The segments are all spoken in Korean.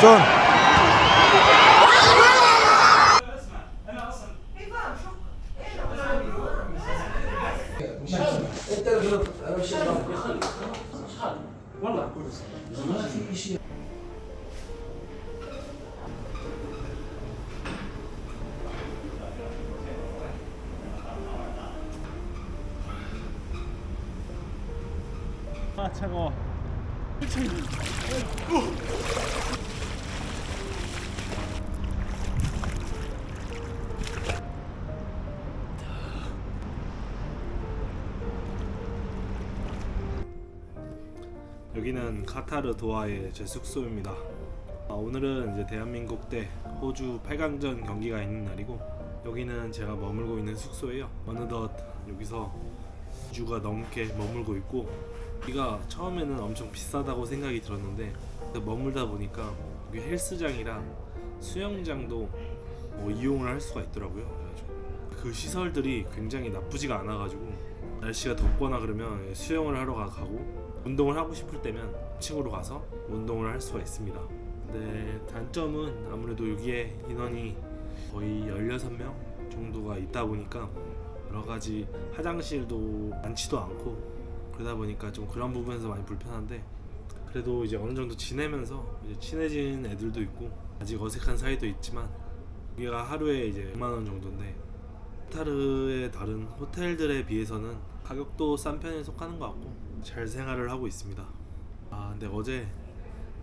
손. 여기는 카타르 도하의 제 숙소입니다. 아, 오늘은 이제 대한민국 대 호주 8강전 경기가 있는 날이고 여기는 제가 머물고 있는 숙소예요. 어느덧 여기서 2주가 넘게 머물고 있고 여기가 처음에는 엄청 비싸다고 생각이 들었는데 머물다 보니까 여기 헬스장이랑 수영장도 뭐 이용을 할 수가 있더라고요. 그 시설들이 굉장히 나쁘지가 않아가지고 날씨가 덥거나 그러면 수영을 하러 가- 가고 운동을 하고 싶을 때면 층으로 가서 운동을 할 수가 있습니다. 근데 단점은 아무래도 여기에 인원이 거의 16명 정도가 있다 보니까 여러 가지 화장실도 많지도 않고 그러다 보니까 좀 그런 부분에서 많이 불편한데 그래도 이제 어느 정도 지내면서 이제 친해진 애들도 있고 아직 어색한 사이도 있지만 여기가 하루에 이제 100만 원 정도인데 카타르의 다른 호텔들에 비해서는 가격도 싼 편에 속하는 것 같고 잘 생활을 하고 있습니다. 아 근데 어제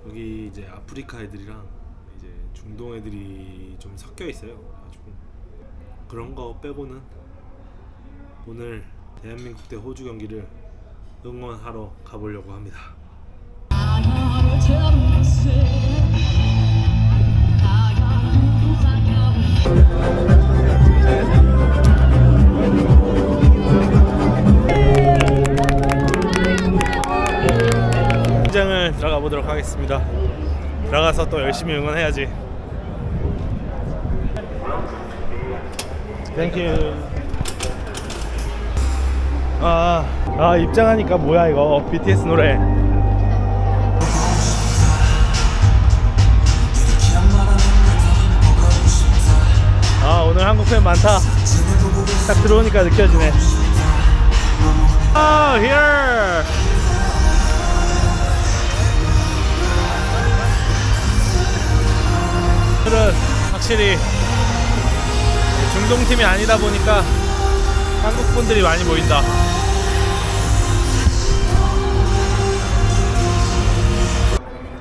여기 이제 아프리카 애들이랑 이제 중동 애들이 좀 섞여 있어요. 그래가지고 그런 거 빼고는 오늘 대한민국 대 호주 경기를 응원하러 가보려고 합니다. 하겠습니다. 들어가서 또 열심히 응원해야지. 땡큐. 아, 아 입장하니까 뭐야 이거 BTS 노래. 아 오늘 한국 팬 많다. 딱 들어오니까 느껴지네. Oh, here. 오늘은 확실히 중동 팀이 아니다 보니까 한국 분들이 많이 보인다.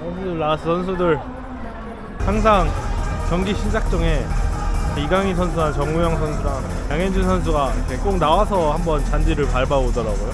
선수들 나왔어 선수들 항상 경기 시작 전에 이강인 선수랑 정우영 선수랑 양현준 선수가 꼭 나와서 한번 잔디를 밟아오더라고요.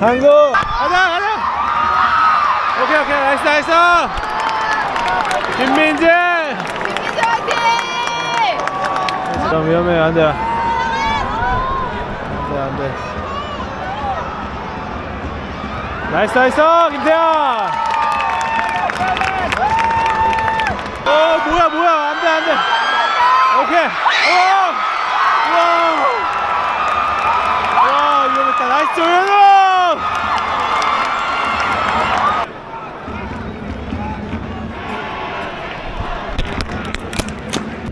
한국! 가자 가자! 오케이 오케이. 나이스 나이스! 김민재! 김민재 화이팅! 좀 위험해 안돼. 안돼 안돼. 나이스 나이스! 김태현! 어 뭐야 뭐야. 안돼 안돼. 오케이. 어! 와! 와! 위험했다. 나이스 조현우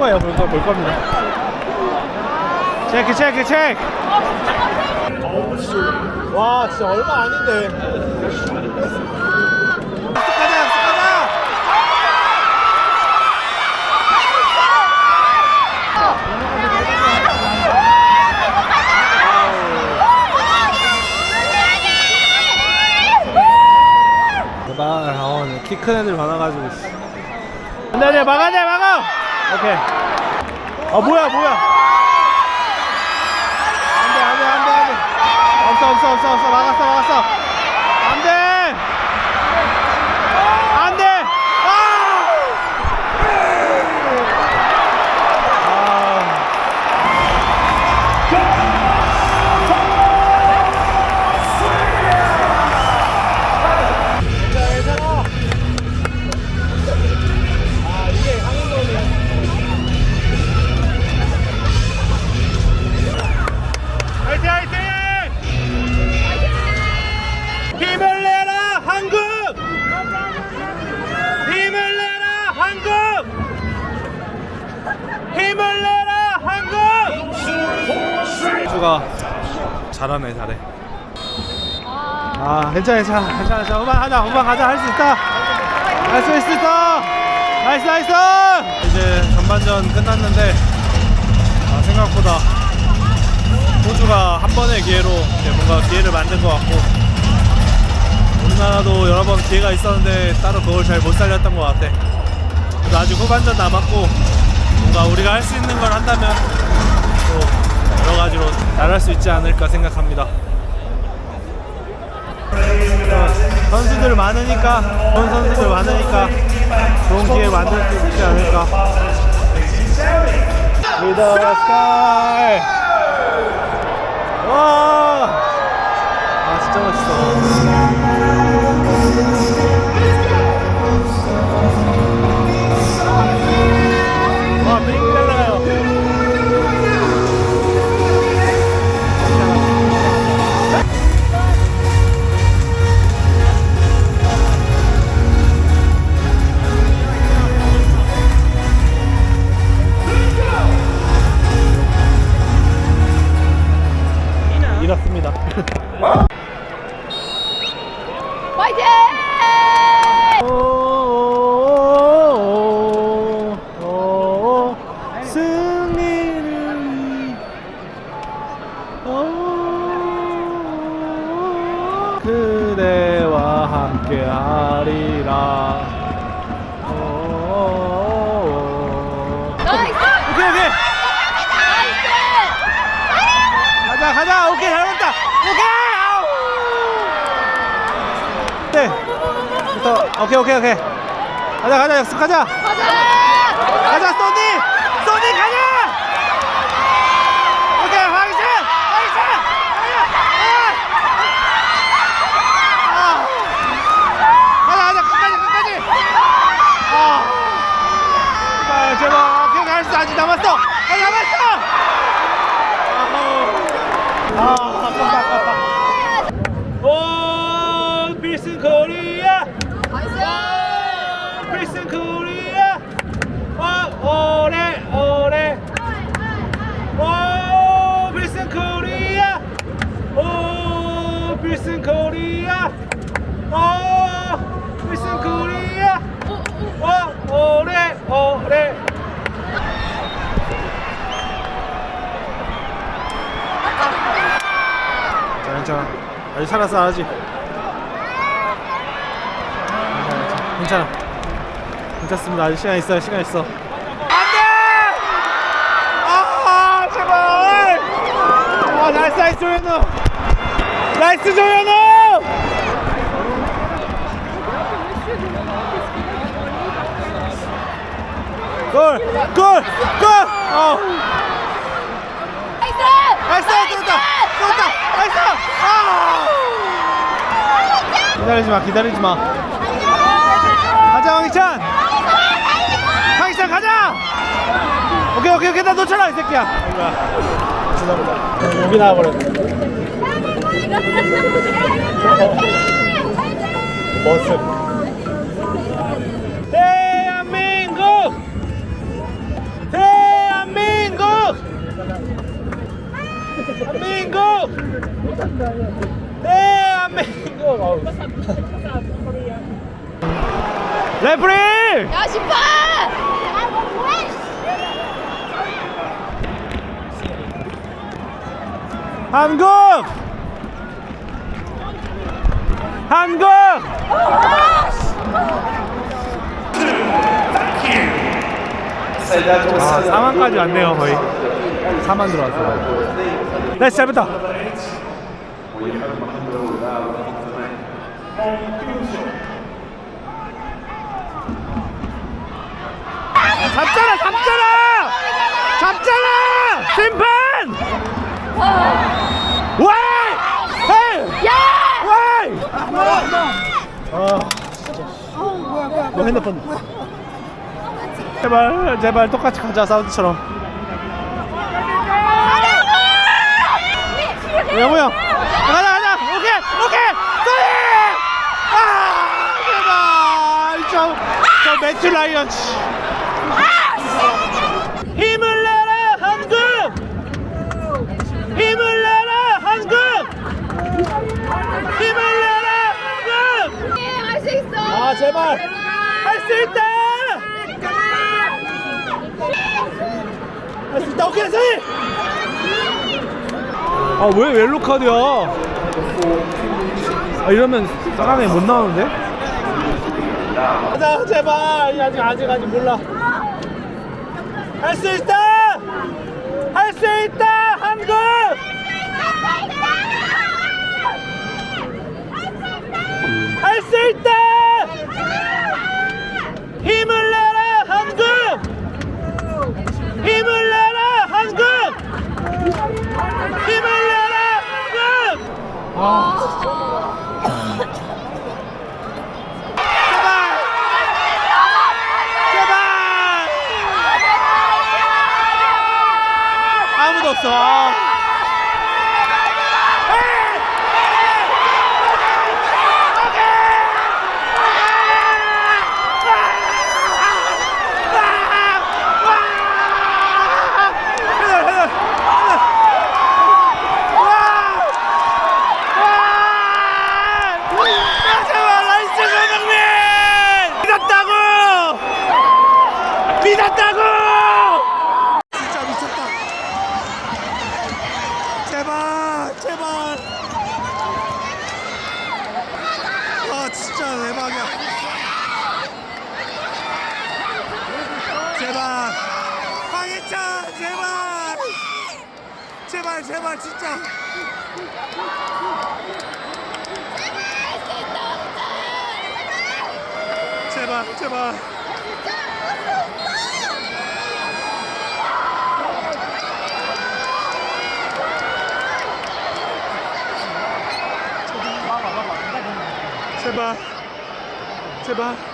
거예요. 볼, 거, 볼 겁니다. 체크 체크 체크. 와 진짜 얼마 아닌데. 가자 가자 제발 어, 키큰 애들 많아가지고 안돼 안돼 막아 안돼 막아 오케이. 아 뭐야 뭐야. 안돼 안돼 안돼 안돼. 없어 없어 없어 없어. 막았어 막았어 괜찮아 괜찮아 괜찮아. 괜찮아 후반 하자 후반 가자. 할 수 있다 할 수 있어. 나이스 나이스. 이제 전반전 끝났는데 아, 생각보다 호주가 한 번의 기회로 뭔가 기회를 만든 것 같고 우리나라도 여러 번 기회가 있었는데 따로 그걸 잘 못 살렸던 것 같아. 그래도 아직 후반전 남았고 뭔가 우리가 할 수 있는 걸 한다면 또 여러 가지로 잘할 수 있지 않을까 생각합니다. 어, 선수들 많으니까 좋은 선수들 많으니까 좋은 기회 만들 수 있지 않을까. 위더 스카이 와! 아 진짜 멋있어. 가자 약속하자 가자! 가자 소니 소니 가자 오케이 화이팅 화이팅 가자 아. 가자 가자 끝까지 끝까지 아 제발 제발 오케이 갈수 아직 남았어 아직 남았어 아 아깝다 아깝다 오 필승 코리아 나이스! 필승 코리아 어, 오, 오, 코리아 어 미스 코리아 어 오래 오래 자 괜찮아 아직 살았어 아직 괜찮아 괜찮아 괜찮습니다 아직 시간 있어요 시간 있어 안돼 아 제발 아 나이스 나이스 조현우 나이스 조현우 골! 골! 골! 어. 나이스! 나이스! 들었다! 들었다! 나이스! 아! 기다리지 마, 기다리지 마. 가자, 황희찬! 황희찬 가자! 오케이, 오케이, 오케이. 나 놓쳐라, 이 새끼야. 죄송합니다. 여기 나와버렸네. 모습. 대한민국! 대한민국! 대한민국! 어우. 레프리! 야! 한국! 한국! 아, 4만까지 왔네요, 거의. 4만 들어왔어요. 나이스, 잘 뺐다. 잡잖아, 잡잖아! 잡잖아! 심판! 와이! 헤이! 야! 와이! 아, 진짜. 너 핸드폰. 제발, 제발 똑같이 가자 사우디처럼. 영우 형, 가자 가자. 오케이, 오케이. 소리! 아, 제발. 저, 저 매튜 라이언츠. 힘을 내라 한국! 힘을 내라 한국! 힘을 내라 한국! 할수 있어! 아 제발 할 수 있다! 할 수 있다 오케이 서희! 아왜 옐로 카드야? 아 이러면 사람이 못 나오는데? 가자 제발 아직 아직 아직 몰라 할 수 있다! 할 수 있다 한국! 할 수 있다! 힘을 내라 한국! 힘을 내라 한국! 힘을 내라 한국! 제발! 제발! 아무도 없어. 믿었다고! 진짜 미쳤다. 제발, 제발. 아, 진짜 대박이야. 제발. 황희찬, 제발. 제발, 제발, 진짜. 제발, 제발. 제발 제발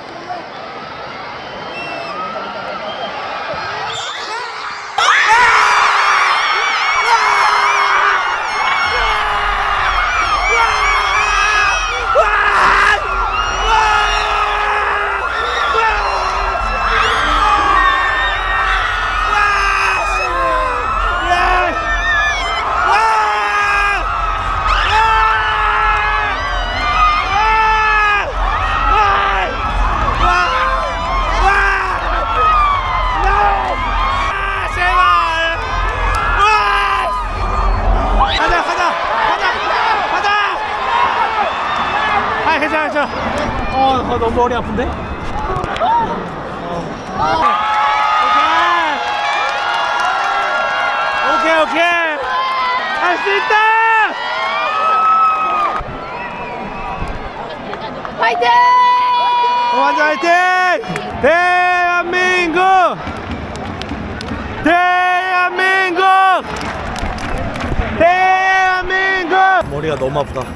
머리 아픈데? 오케이. 오케이 오케이. 할 수 있다! 파이팅! 완전 화이팅! 대한민국! 대한민국! 대한민국! 머리가 너무 아프다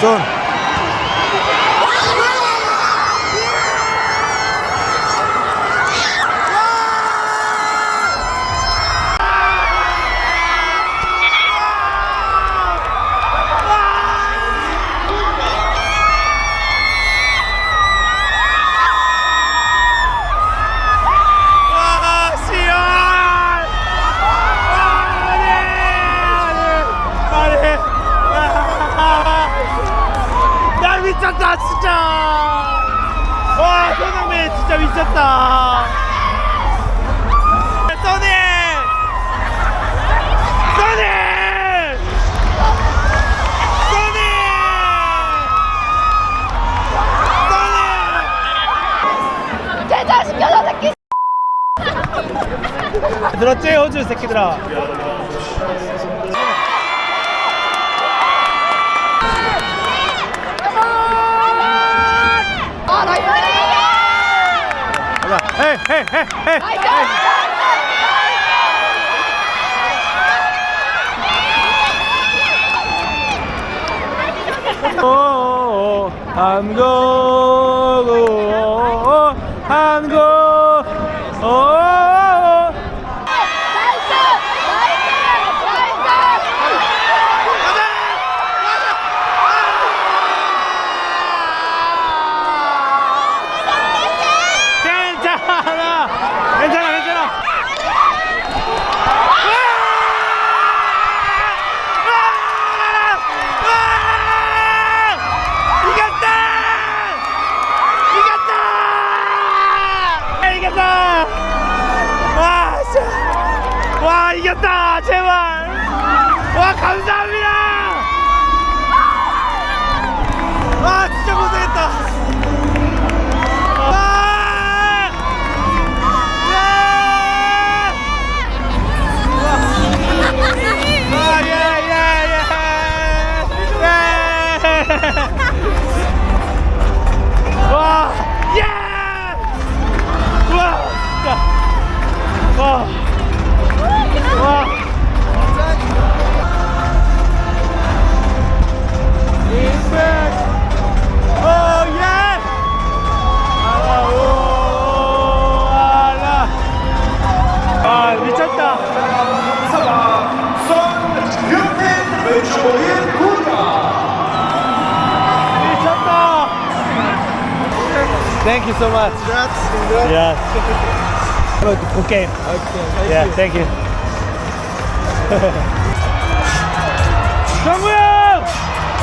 케 손흥민 진짜 미쳤다! 소니! 소니! 소니! 제자시켜, 저 새끼! 들었지 호주 새끼들아 아, 나이스! 가자 헤이 헤이 헤이 헤이 나이스! Much. Congrats. Yes. Good game. Okay. Yeah, thank you. 정우 형!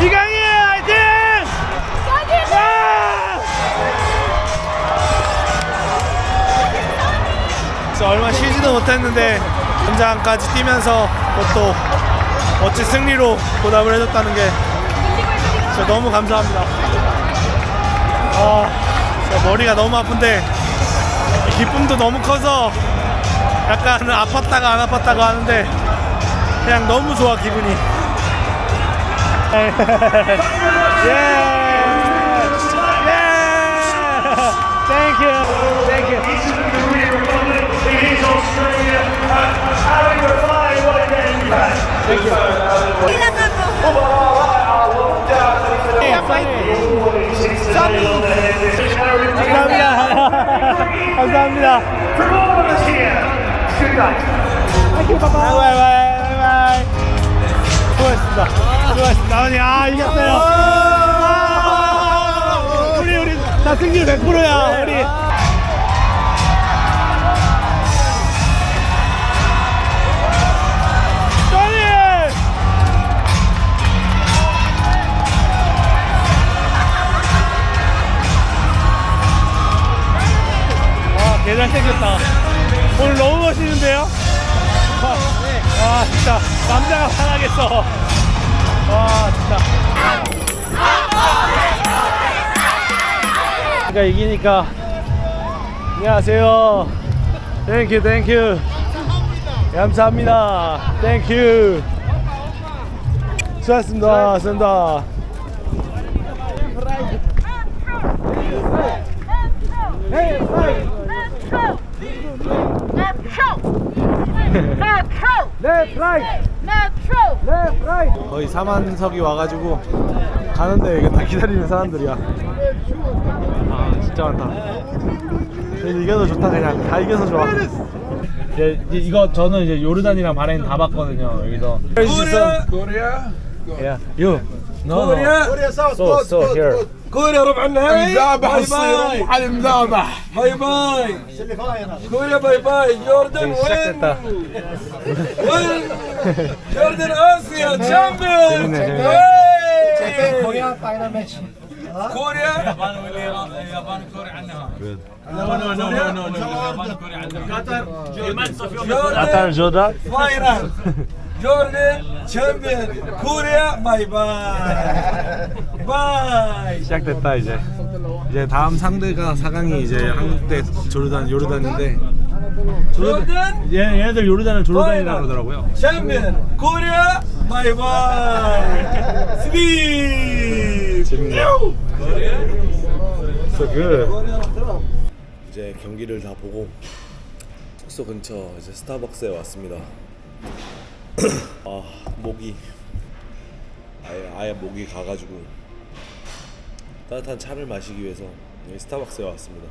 이강인 화이팅! 아! 얼마 쉬지도 못했는데 현장까지 뛰면서 또 멋진 승리로 보답을 해줬다는 게 진짜 너무 감사합니다. 아, 머리가 너무 아픈데 이 기쁨도 너무 커서 약간 아팠다가 안 아팠다가 하는데 그냥 너무 좋아 기분이. 예. 예. Thank you. Thank you. Thank you. 감사합니다. here, guys. 바이바이 수고했습니다 수고했습니다 아버님 아 이겼어요 아, 우리 우리 다 승률 100%야 우리 개 잘생겼다. 오늘 너무 멋있는데요? 와, 와, 진짜, 남자가 화나겠어. 와, 진짜. 그러니까 이기니까. 안녕하세요. 땡큐, 땡큐. 감사합니다. 땡큐. 수고하셨습니다. 수고하셨습니다. 네, 라이트. 네, 라이트. 거의 사만석이 와가지고 가는데 이게 다 기다리는 사람들이야. 아, 진짜 많다. 그래도 이겨서 좋다 그냥 다 이겨서 좋아. 이제 이거 저는 이제 요르단이랑 바레인 다 봤거든요 여기서. 코리아, 코리아, 야, 요. no, كوريا. كوريا ساوث so, so here. كوريا ربع النهائي. مذابح الصير روح المذابح. باي باي. كوريا باي باي. جوردن وين؟ وين؟ جوردن آسيا تشامبيون كوريا فاينل ماتش كوريا. اليابان واليابان كوريا عنها. لا لا لا لا لا اليابان كوريا. عنها. قطر. قطر جودا فاينل 조르덴 전면 코리아 바이바이 바이 시작됐다 이제. 이제 다음 상대가 4강이 이제 한국 대 조르단 요르단인데 조르단? 얘 예, 얘네들 요르단을 조르단이라고 그러더라고요. 전면 코리아 바이바이 스비 재밌네요. So good. 이제 경기를 다 보고 숙소 근처 이제 스타벅스에 왔습니다. 아 목이 아예 아예 목이 가가지고 따뜻한 차를 마시기 위해서 여기 스타벅스에 왔습니다.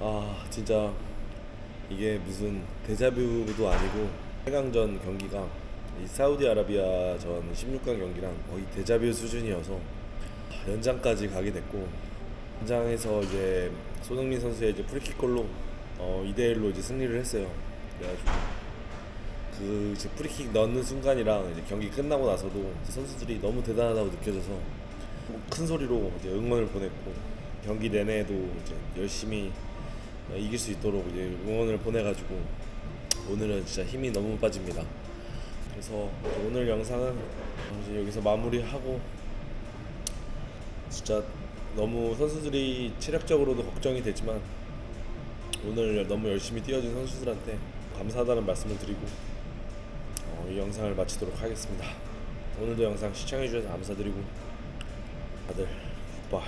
아 진짜 이게 무슨 데자뷰도 아니고 8강전 경기가 이 사우디아라비아 전 16강 경기랑 거의 데자뷰 수준이어서 연장까지 가게 됐고 연장에서 이제 손흥민 선수의 이제 프리킥골로 어, 2대 1로 이제 승리를 했어요. 그래가지고 그 이제 프리킥 넣는 순간이랑 이제 경기 끝나고 나서도 선수들이 너무 대단하다고 느껴져서 뭐큰 소리로 이제 응원을 보냈고 경기 내내도 이제 열심히 어, 이길 수 있도록 이제 응원을 보내가지고 오늘은 진짜 힘이 너무 빠집니다. 그래서 오늘 영상은 이제 여기서 마무리하고 진짜 너무 선수들이 체력적으로도 걱정이 되지만 오늘 너무 열심히 뛰어준 선수들한테 감사하다는 말씀을 드리고 어, 이 영상을 마치도록 하겠습니다. 오늘도 영상 시청해주셔서 감사드리고 다들 굿바이